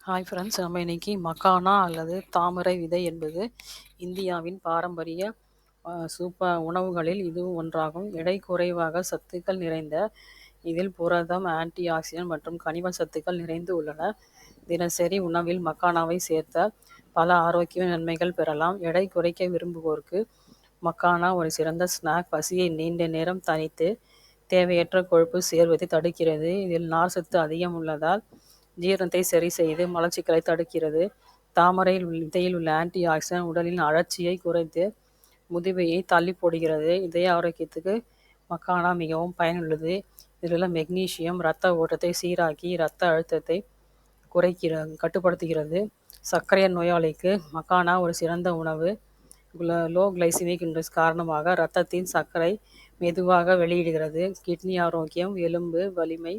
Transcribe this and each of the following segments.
Hi friends நம்ம இன்னைக்கு மக்கானா அல்லது தாமரை விதை என்பது இந்தியாவின் பாரம்பரிய சூப்பர் உணவுகளில் இதுவும் ஒன்றாகும். எடை குறைவாக சத்துக்கள் நிறைந்த இதில் புரதம் ஆன்டி ஆக்சிடென்ட் மற்றும் கனிம சத்துக்கள் நிறைந்து உள்ளன. தினசரி உணவில் மக்கானாவை சேர்த்த பல ஆரோக்கிய நன்மைகள் பெறலாம். எடை குறைக்க விரும்புவோருக்கு மக்கானா ஒரு சிறந்த ஸ்நாக் பசியை நீண்ட நேரம் தனித்து தேவையற்ற கொழுப்பு சேர்வதை தடுக்கிறது. இதில் நார் சத்து அதிகம் உள்ளதால் ஜீரணத்தை சரி செய்து மலச்சிக்கலை தடுக்கிறது. தாமரையில் இதையில் உள்ள ஆன்டி ஆக்சிடென்ட் உடலின் அழற்சியை குறைத்து முதுமையை தள்ளி போடுகிறது. இதய ஆரோக்கியத்துக்கு மக்கானா மிகவும் பயனுள்ளது. இதில் உள்ள மெக்னீசியம் இரத்த ஓட்டத்தை சீராக்கி இரத்த அழுத்தத்தை குறைக்கிற கட்டுப்படுத்துகிறது. சர்க்கரை நோயாளிக்கு மக்கானா ஒரு சிறந்த உணவு. லோ கிளைசிமிக் இன்ட்ரெஸ்ட் காரணமாக இரத்தத்தின் சர்க்கரை மெதுவாக வெளியிடுகிறது. கிட்னி ஆரோக்கியம் எலும்பு வலிமை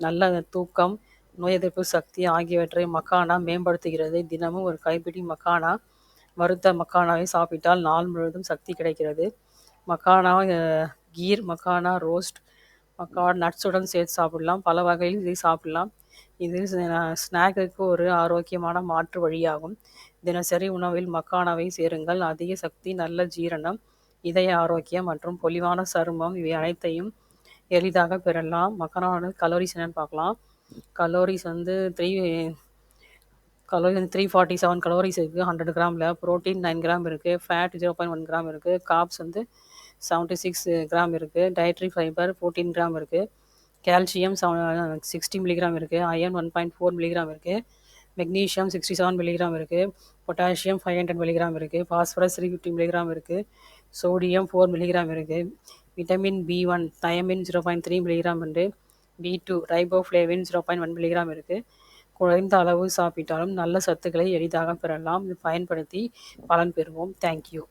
நல்ல தூக்கம் நோய் எதிர்ப்பு சக்தி ஆகியவற்றை மக்கானா மேம்படுத்துகிறது. தினமும் ஒரு கைப்பிடி மக்கானா வறுத்த மக்கானாவை சாப்பிட்டால் நாள் முழுவதும் சக்தி கிடைக்கிறது. மக்கானா கீர் மக்கானா ரோஸ்ட் மக்கான் நட்ஸுடன் சேர்த்து சாப்பிடலாம். பல வகையில் இதை சாப்பிடலாம். இது ஸ்நாக்குக்கு ஒரு ஆரோக்கியமான மாற்று வழியாகும். தினசரி உணவில் மக்கானாவை சேருங்கள். அதிக சக்தி நல்ல ஜீரணம் இதய ஆரோக்கியம் மற்றும் பொலிவான சருமம் இவை அனைத்தையும் எளிதாக பெறலாம். மக்கானாவோட கலோரிஸ் என்னன்னு பார்க்கலாம். கலோரிஸ் வந்து த்ரீ கலோரி வந்து த்ரீ ஃபார்ட்டி செவன் கலோரிஸ் இருக்குது ஹண்ட்ரட் கிராமில் ப்ரோட்டீன் நைன் கிராம் இருக்குது fat zero point one gram இருக்குது காப்ஸ் வந்து செவன்ட்டி சிக்ஸ் கிராம் இருக்குது டயட்ரி ஃபைபர் ஃபோர்டீன் கிராம் இருக்குது கால்சியம் செவன் சிக்ஸ்டி மில்லிகிராம் இருக்குது iron one point four milligram இருக்குது மெக்னீஷியம் சிக்ஸ்டி செவன் மில்லிகிராம் இருக்குது பொட்டாசியம் ஃபைவ் ஹண்ட்ரட் மில்லிகிராம் இருக்குது phosphorus three fifty milligram இருக்குது sodium four milligram இருக்குது vitamin B one thiamine zero point three milligram இருக்குது B two riboflavin zero point one milligram இருக்குது குறைந்த அளவு சாப்பிட்டாலும் நல்ல சத்துக்களை எளிதாக பெறலாம். இது பயன்படுத்தி பலன் பெறுவோம். தேங்க்யூ